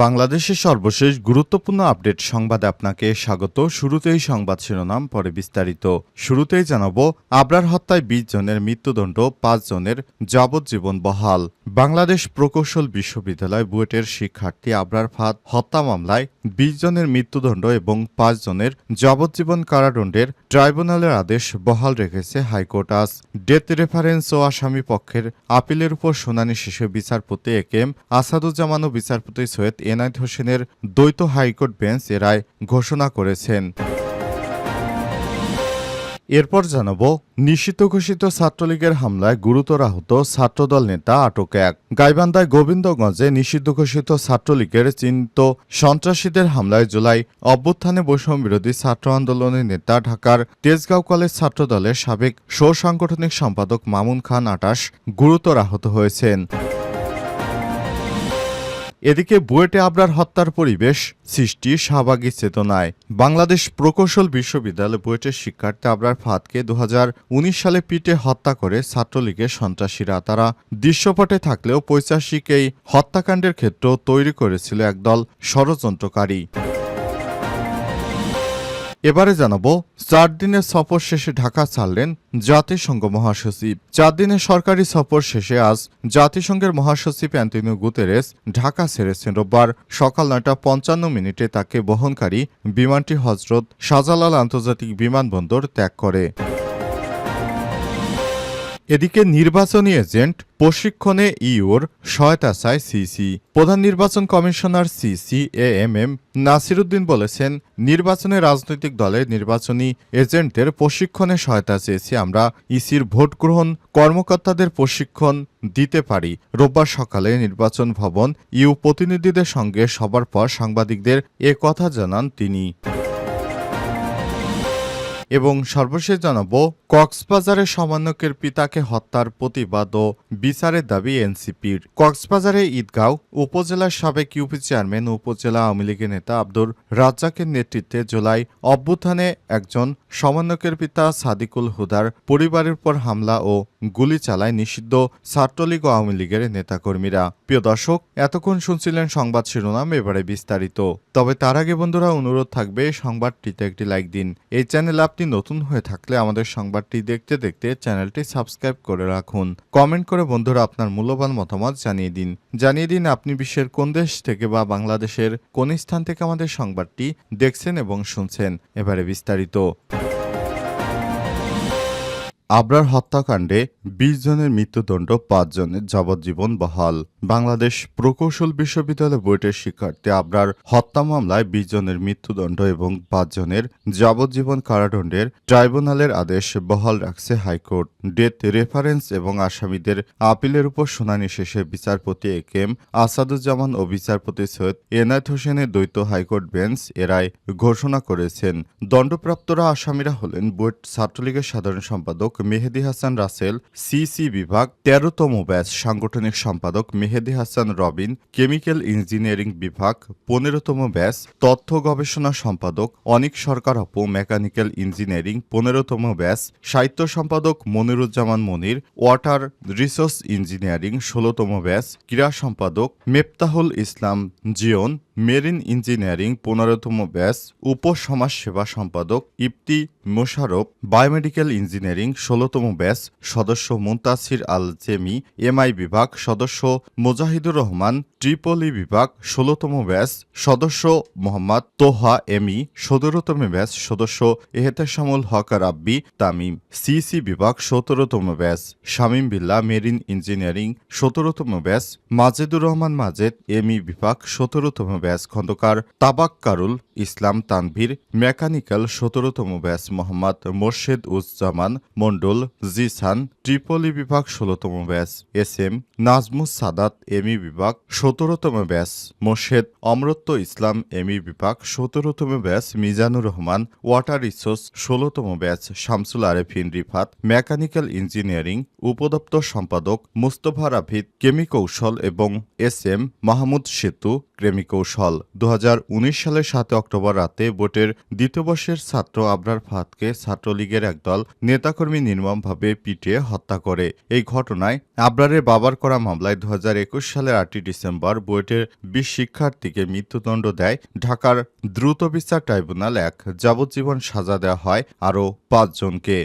বাংলাদেশের সর্বশেষ গুরুত্বপূর্ণ আপডেট সংবাদে আপনাকে স্বাগত। শুরুতেই সংবাদ শিরোনাম, পরে বিস্তারিত। শুরুতেই জানাব, আবরার হত্যায় বিশ জনের মৃত্যুদণ্ড, পাঁচ জনের যাবজ্জীবন বহাল। বাংলাদেশ প্রকৌশল বিশ্ববিদ্যালয় বুয়েটের শিক্ষার্থী আবরার ফাদ হত্যা মামলায় বিশ জনের মৃত্যুদণ্ড এবং পাঁচ জনের যাবজ্জীবন কারাদণ্ডের ট্রাইব্যুনালের আদেশ বহাল রেখেছে হাইকোর্ট আজ। ডেথ রেফারেন্স ও আসামি পক্ষের আপিলের উপর শুনানি শেষে বিচারপতি এ কে এম আসাদুজ্জামান ও বিচারপতি সৈয়দ এনায়েত হোসেনের দ্বৈত হাইকোর্ট বেঞ্চ এ রায় ঘোষণা করেছেন। এরপর জানাব, নিষিদ্ধ ঘোষিত ছাত্রলীগের হামলায় গুরুতর আহত ছাত্রদল নেতা আটক এক। গাইবান্ধায় গোবিন্দগঞ্জে নিষিদ্ধ ঘোষিত ছাত্রলীগের চিহ্নিত সন্ত্রাসীদের হামলায় জুলাই অভ্যুত্থানে বৈষম্য বিরোধী ছাত্র আন্দোলনের নেতা ঢাকার তেজগাঁও কলেজ ছাত্রদলের সাবেক সাংগঠনিক সম্পাদক মামুন খান আটাশ গুরুতর আহত হয়েছেন। এদিকে বুয়েটে আবরার হত্যার পরিবেশ সৃষ্টি শাহবাগী চেতনায়। বাংলাদেশ প্রকৌশল বিশ্ববিদ্যালয় বুয়েটের শিক্ষার্থী আবরার ফাতকে দু সালে পিটে হত্যা করে ছাত্রলীগের সন্ত্রাসীরা। তারা দৃশ্যপটে থাকলেও পৈশাসিক এই হত্যাকাণ্ডের ক্ষেত্র তৈরি করেছিল একদল ষড়যন্ত্রকারী। এবারে জানাব, চার দিনের সফর শেষে ঢাকা ছাড়লেন জাতিসংঘ মহাসচিব। চার দিনের সরকারি সফর শেষে আজ জাতিসংঘের মহাসচিব অ্যান্টনিও গুতেরেস ঢাকা ছেড়েছেন রোববার। সকাল নয়টা পঞ্চান্ন মিনিটে তাকে বহনকারী বিমানটি হজরত শাহজালাল আন্তর্জাতিক বিমানবন্দর ত্যাগ করে। এদিকে নির্বাচনী এজেন্ট প্রশিক্ষণে ইউর সহায়তা চায় সিসি। প্রধান নির্বাচন commissioner CEC A M M Nasiruddin বলেছেন, নির্বাচনে রাজনৈতিক দলের নির্বাচনী এজেন্টদের প্রশিক্ষণে সহায়তা চেয়েছি, আমরা ইসির ভোট গ্রহণ কর্মকর্তাদের প্রশিক্ষণ দিতে পারি। রোববার সকালে নির্বাচন ভবন ইউ প্রতিনিধিদের সঙ্গে সবার পর সাংবাদিকদের এ কথা জানান তিনি। এবং সর্বশেষ জানাব, কক্সবাজারে সমন্বয়কের পিতাকে হত্যার প্রতিবাদ ও বিচারের দাবি এনসিপির। কক্সবাজারে ঈদগাঁও উপজেলার সাবেক ইউপি চেয়ারম্যান উপজেলা আওয়ামী লীগের নেতা আব্দুর রাজ্জাকের নেতৃত্বে জুলাই অভ্যুত্থানে একজন সমন্বয়কের পিতা সাদিকুল হুদার পরিবারের উপর হামলা ও গুলি চালায় নিষিদ্ধ ছাত্রলীগ আওয়ামী লীগের নেতাকর্মীরা। প্রিয় দর্শক, এতক্ষণ শুনছিলেন সংবাদ শিরোনাম, এবারে বিস্তারিত। তবে তার আগে বন্ধুরা, অনুরোধ থাকবে, সংবাদটিতে একটি লাইক দিন। এই চ্যানেল আপনি নতুন হয়ে থাকলে আমাদের সংবাদটি দেখতে দেখতে চ্যানেলটি সাবস্ক্রাইব করে রাখুন। কমেন্ট করে বন্ধুরা আপনার মূল্যবান মতামত জানিয়ে দিন। জানিয়ে দিন আপনি বিশ্বের কোন দেশ থেকে বা বাংলাদেশের কোন স্থান থেকে আমাদের সংবাদটি দেখছেন এবং শুনছেন। এবারে বিস্তারিত। আবরার হত্যাকাণ্ডে বিশ জনের মৃত্যুদণ্ড পাঁচ জনের যাবজ্জীবন বহাল। বাংলাদেশ প্রকৌশল বিশ্ববিদ্যালয় বুয়েটের শিক্ষার্থী আবরার হত্যা মামলায় বিশ জনের মৃত্যুদণ্ড এবং পাঁচ জনের যাবজ্জীবন কারাদণ্ডের ট্রাইব্যুনালের আদেশ বহাল রাখছে হাইকোর্ট। ডেথ রেফারেন্স এবং আসামিদের আপিলের উপর শুনানি শেষে বিচারপতি এ কে এম আসাদুজ্জামান ও বিচারপতি সৈয়দ এনায়েত হোসেনের দ্বৈত হাইকোর্ট বেঞ্চ এরায় ঘোষণা করেছেন। দণ্ডপ্রাপ্তরা আসামিরা হলেন বুয়েট ছাত্রলীগের সাধারণ সম্পাদক মেহেদি হাসান রাসেল সিসি বিভাগ, তেরোতম ব্যাচ সাংগঠনিক সম্পাদক মেহেদি হাসান রবিন, কেমিক্যাল ইঞ্জিনিয়ারিং বিভাগ, পনেরোতম ব্যাস তথ্য গবেষণা সম্পাদক অনিক সরকার অপু মেকানিক্যাল ইঞ্জিনিয়ারিং, পনেরোতম ব্যাস সাহিত্য সম্পাদক Moniruzzaman Monir, water resource engineering, ষোলোতম ব্যাস ক্রীড়া সম্পাদক মেপ্তাহুল ইসলাম জিয়ন মেরিন ইঞ্জিনিয়ারিং পনেরোতম ব্যাচ উপ সমাজ সেবা সম্পাদক ইপ্তি মোশারফ বায়োমেডিক্যাল ইঞ্জিনিয়ারিং ষোলোতম ব্যাচ, সদস্য মুন্তাসির আল জেমি এমআই বিভাগ, সদস্য মোজাহিদুর রহমান, ট্রিপলি বিভাগ ষোলোতম ব্যাচ, সদস্য মোহাম্মদ তোহা এমি সতেরোতম ব্যাচ, সদস্য এহেতেশামুল হক রাব্বি, তামিম, সিসি বিভাগ সতেরোতম batch, Shamim Billa marine engineering সতেরোতম ব্যাচ, মাজেদুর রহমান মাজেদ, এমই বিভাগ সতেরোতম ব্যাচ খন্দকার তাবাক্কারুল ইসলাম তানভীর, মেকানিক্যাল সতেরোতম batch Mohammad Morshed Uzzaman Mondal Jisan triple E বিভাগ ষোলতম batch S M, Nazmus Sadat ME বিভাগ সতেরোতম ব্যাচ মোর্শেদ, অমরত্ব ইসলাম এমই বিভাগ সতেরোতম batch Mizanur Rahman, water resource ষোলতম batch Shamsul Arefin Rifat, mechanical engineering উপদপ্তর সম্পাদক মুস্তফা রাফিদ কেমি কৌশল এবং এস এম মাহমুদ সেতু ক্রেমি কৌশল দু সালের সাত অক্টোবর রাতে বোটের দ্বিতীয় বর্ষের ছাত্র আবরার ফাহাদকে ছাত্রলীগের একদল নেতাকর্মী নির্মমভাবে পিটিয়ে হত্যা করে। এই ঘটনায় আবরারের বাবার করা মামলায় দুহাজার একুশ সালের আটই ডিসেম্বর বুয়েটের বিশ শিক্ষার্থীকে মৃত্যুদণ্ড দেয় ঢাকার দ্রুত বিচার ট্রাইব্যুনাল এক। যাবজ্জীবন সাজা দেওয়া হয় আরও পাঁচজনকে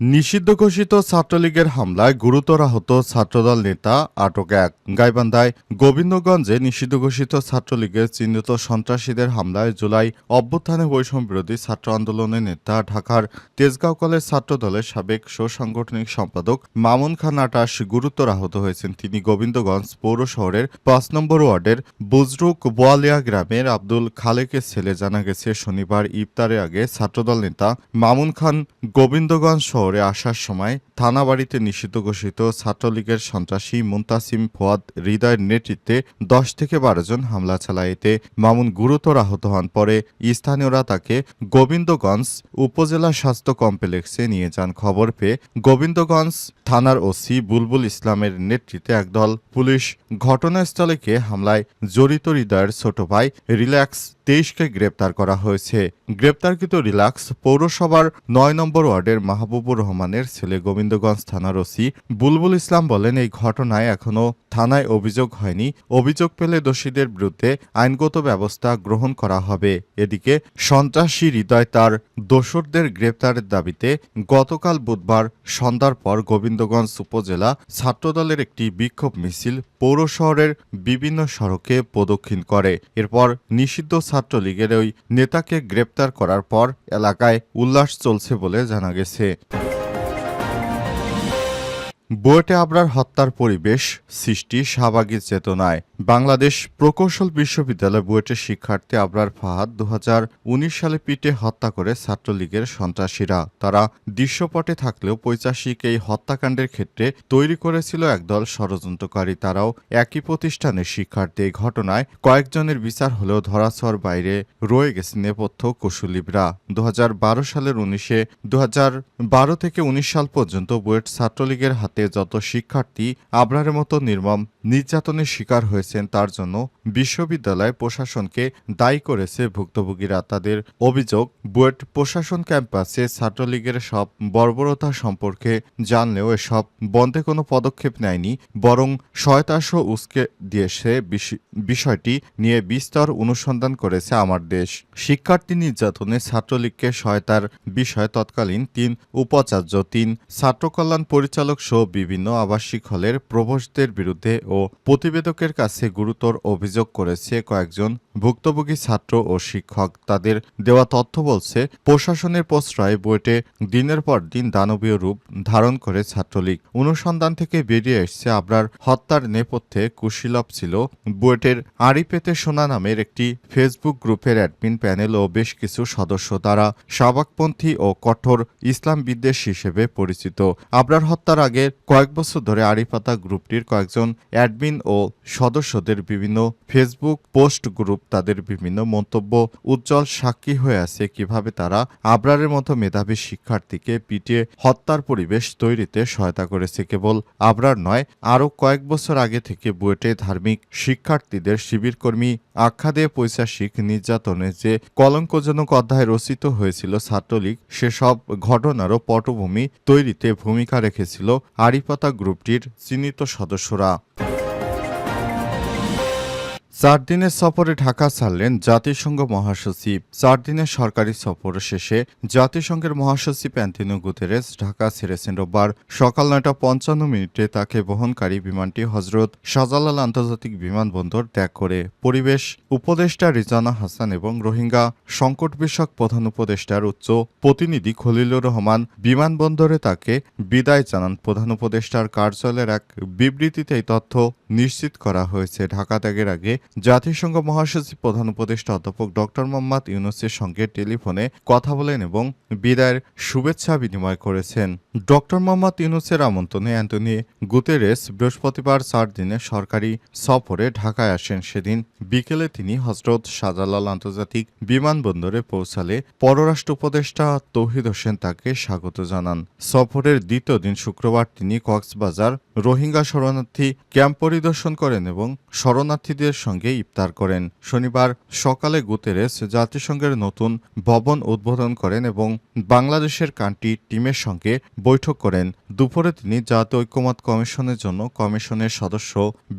নিষিদ্ধ ঘোষিত ছাত্রলীগের হামলায় গুরুতর আহত ছাত্রদল নেতা আটক এক। গাইবান্ধায় গোবিন্দগঞ্জে নিষিদ্ধ ঘোষিত ছাত্রলীগের চিহ্নিত সন্ত্রাসীদের হামলায় জুলাই অভ্যুত্থানে বৈষম্য বিরোধী ছাত্র আন্দোলনের নেতা ঢাকার তেজগাঁও কলেজ ছাত্রদলের সাবেক সাংগঠনিক সম্পাদক মামুন খান আটাশ গুরুতর আহত হয়েছেন। তিনি গোবিন্দগঞ্জ পৌর শহরের পাঁচ নম্বর ওয়ার্ডের বুজরুক বোয়ালিয়া গ্রামের আব্দুল খালেকের ছেলে জানা গেছে। শনিবার ইফতারের আগে ছাত্রদল নেতা মামুন খান গোবিন্দগঞ্জ শহরে আসার সময় থানা বাড়িতে নিষিদ্ধ ঘোষিত ছাত্রলীগের সন্ত্রাসী মুন্তাসিম ফোয়াদ হৃদয়ের নেতৃত্বে দশ থেকে বারো জন হামলা চালায় এতে মামুন গুরুতর আহত হন। পরে স্থানীয়রা তাকে গোবিন্দগঞ্জ উপজেলা স্বাস্থ্য কমপ্লেক্সে নিয়ে যান খবর পেয়ে গোবিন্দগঞ্জ থানার ওসি বুলবুল ইসলামের নেতৃত্বে একদল পুলিশ ঘটনাস্থলে গিয়ে হামলায় জড়িত হৃদয়ের ছোট ভাই রিল্যাক্স তেইশকে গ্রেপ্তার করা হয়েছে। গ্রেপ্তারকৃত রিলাক্স পৌরসভার নয় নম্বর ওয়ার্ডের মাহবুবুর রহমানের ছেলে গোবিন্দগঞ্জ থানার ওসি বুলবুল ইসলাম বলেন, এই ঘটনায় এখনও থানায় অভিযোগ হয়নি। অভিযোগ পেলে দোষীদের বিরুদ্ধে আইনগত ব্যবস্থা গ্রহণ করা হবে। এদিকে সন্ত্রাসী হৃদয় তার দোসরদের গ্রেপ্তারের দাবিতে গতকাল বুধবার সন্ধ্যার পর গোবিন্দগঞ্জ উপজেলা ছাত্রদলের একটি বিক্ষোভ মিছিল পৌর শহরের বিভিন্ন সড়কে প্রদক্ষিণ করে। এরপর নিষিদ্ধ ছাত্রলীগের ওই নেতাকে গ্রেপ্তার করার পর এলাকায় উল্লাস চলছে বলে জানা গেছে। বুয়েটে আবরার হত্যার পরিবেশ, সৃষ্টি, শাহবাগীর চেতনায়। বাংলাদেশ প্রকৌশল বিশ্ববিদ্যালয় বুয়েটের শিক্ষার্থী আবরার ফাহাদ দু হাজার উনিশ সালে পিটে হত্যা করে ছাত্রলীগের সন্ত্রাসীরা। তারা দৃশ্যপটে থাকলেও পৈচাসিক এই হত্যাকাণ্ডের ক্ষেত্রে তৈরি করেছিল একদল ষড়যন্ত্রকারী। তারাও একই প্রতিষ্ঠানের শিক্ষার্থী। এই ঘটনায় কয়েকজনের বিচার হলেও ধরাছোঁয়ার বাইরে রয়ে গেছে নেপথ্য কুশলীবরা। দু সালের উনিশে দু হাজার বারো থেকে উনিশ সাল পর্যন্ত বুয়েট ছাত্রলীগের হাতে যত শিক্ষার্থী আবরারের মতো নির্মম নির্যাতনের শিকার হয়েছেন তার জন্য বিশ্ববিদ্যালয় প্রশাসনকে দায়ী করেছে ভুক্তভোগীরা। তাদের অভিযোগ, বুয়েট প্রশাসন ক্যাম্পাসে ছাত্রলীগের সব বর্বরতা সম্পর্কে জানলেও এসব বন্ধে কোনো পদক্ষেপ নেয়নি, বরং শয়তাশ উস্কে দিয়েছে বিষয়টি নিয়ে বিস্তর অনুসন্ধান করেছে আমার দেশ। শিক্ষার্থী নির্যাতনে ছাত্রলীগকে সহায়তার বিষয়ে তৎকালীন তিন উপাচার্য, তিন ছাত্রকল্যাণ পরিচালক সহ বিভিন্ন আবাসিক হলের প্রভোস্টদের বিরুদ্ধে ও প্রতিবেদকের কাছে গুরুতর অভিযোগ করেছে কয়েকজন ভুক্তভোগী ছাত্র ও শিক্ষক। তাদের দেওয়া তথ্য বলছে, প্রশাসনের প্রশ্রয়ে বইটে দিনের পর দিন দানবীয় রূপ ধারণ করে ছাত্রলীগ। অনুসন্ধান থেকে বেরিয়ে এসছে, আবরার হত্যার নেপথ্যে কুশীলভ ছিল। বুয়েটের আড়িপেতে সোনা নামের একটি ফেসবুক গ্রুপের অ্যাডমিন প্যানেল ও বেশ কিছু সদস্য। তারা শাবাকপন্থী ও কঠোর ইসলাম বিদ্বেষ হিসেবে পরিচিত। আবরার হত্যার আগে কয়েক বছর ধরে আড়িপাতা গ্রুপটির কয়েকজন অ্যাডমিন ও সদস্যদের বিভিন্ন ফেসবুক পোস্ট গ্রুপ তাদের বিভিন্ন মন্তব্য উজ্জ্বল সাক্ষী হয়ে আছে কীভাবে তারা আবরারের মতো মেধাবী শিক্ষার্থীকে পিটিয়ে হত্যার পরিবেশ তৈরিতে সহায়তা করেছে। কেবল আবরার নয়, আরও কয়েক বছর আগে থেকে বুয়েটে ধার্মিক শিক্ষার্থীদের শিবিরকর্মী আখ্যা দিয়ে পৈশাসিক নির্যাতনে যে কলঙ্কজনক অধ্যায় রচিত হয়েছিল ছাত্রলীগ, সেসব ঘটনারও পটভূমি তৈরিতে ভূমিকা রেখেছিল আরিপাতা গ্রুপটির চিহ্নিত সদস্যরা। চার দিনের সফরে ঢাকা ছাড়লেন জাতিসংঘ মহাসচিব। চার দিনের সরকারি সফর শেষে জাতিসংঘের মহাসচিব অ্যান্টনিও গুতেরেস ঢাকা ছেড়েছেন রোববার। সকাল নয়টা পঞ্চান্ন মিনিটে তাকে বহনকারী বিমানটি হজরত শাহজালাল আন্তর্জাতিক বিমানবন্দর ত্যাগ করে। পরিবেশ উপদেষ্টা রিজানা হাসান এবং রোহিঙ্গা সংকট বিষয়ক প্রধান উপদেষ্টার উচ্চ প্রতিনিধি খলিলুর রহমান বিমানবন্দরে তাকে বিদায় জানান প্রধান উপদেষ্টার কার্যালয়ের এক বিবৃতিতে এই তথ্য নিশ্চিত করা হয়েছে। ঢাকা ত্যাগের আগে জাতিসংঘ মহাসচিব, প্রধান উপদেষ্টা অধ্যাপক ডক্টর মোহাম্মদ ইউনুসের সঙ্গে টেলিফোনে কথা বলেন এবং বিদায়ের শুভেচ্ছা বিনিময় করেছেন। ডক্টর মোহাম্মদ ইউনুসের আমন্ত্রণে অ্যান্টনি গুতেরেস বৃহস্পতিবার চার দিনে সরকারি সফরে ঢাকায় আসেন। সেদিন বিকেলে তিনি হজরত শাহজালাল আন্তর্জাতিক বিমানবন্দরে পৌঁছালে পররাষ্ট্র উপদেষ্টা তৌহিদ হোসেন তাকে স্বাগত জানান। সফরের দ্বিতীয় দিন শুক্রবার তিনি কক্সবাজার রোহিঙ্গা শরণার্থী ক্যাম্প পরিদর্শন করেন এবং শরণার্থীদের সঙ্গে ইফতার করেন। শনিবার সকালে গুতেরেস জাতিসংঘের নতুন ভবন উদ্বোধন করেন এবং বাংলাদেশের কান্ট্রি টিমের সঙ্গে বৈঠক করেন। দুপুরে তিনি জাতীয় ঐক্যমত কমিশনের জন্য কমিশনের সদস্য,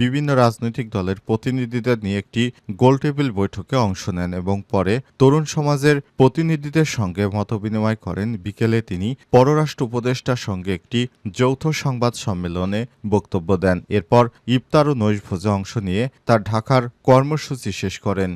বিভিন্ন রাজনৈতিক দলের প্রতিনিধিদের নিয়ে একটি গোলটেবিল বৈঠকে অংশ নেন এবং পরে তরুণ সমাজের প্রতিনিধিদের সঙ্গে মতবিনিময় করেন। বিকেলে তিনি পররাষ্ট্র উপদেষ্টার সঙ্গে একটি যৌথ সংবাদ সম্মেলনে বক্তব্য দেন। এরপর ইফতার ও নৈশভোজে অংশ নিয়ে তার ঢাকার কর্মসূচি শেষ করেন।